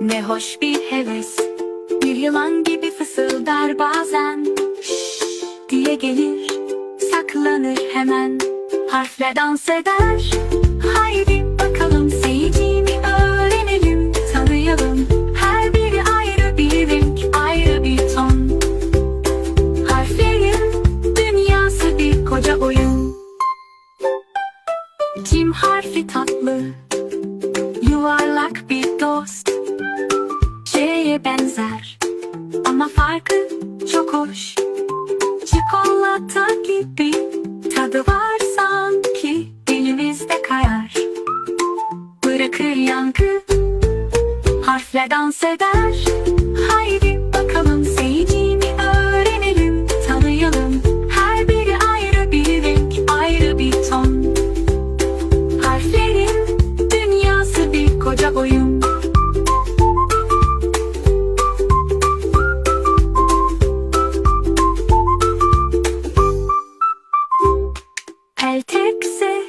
Ne hoş bir heves. Bir yılan gibi fısıldar bazen. Şşş diye gelir Saklanır hemen. Harfle dans eder. Haydi bakalım seyircini öğrenelim Tanıyalım. Her biri ayrı bir renk Ayrı bir ton. Harflerin dünyası bir koca oyun. Cim harfi tatlı Yuvarlak bir dost. C'ye benzer Ama farkı çok hoş. Çikolata gibi Tadı var sanki Dilimizde kayar. Bırakır yankı Harfle dans eder. Haydi bakalım oyun. Peltekse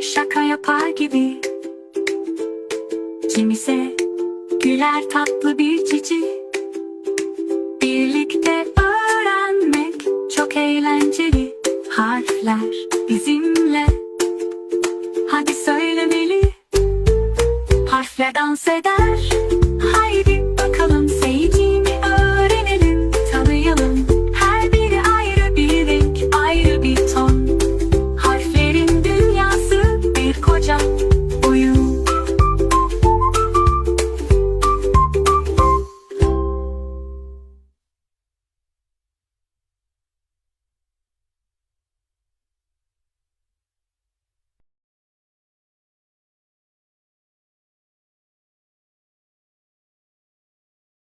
şaka yapar gibi. Kimise güler tatlı bir cici. Birlikte öğrenmek çok eğlenceli Harfler bizimle. Hadi söylemeli Harfle dans eder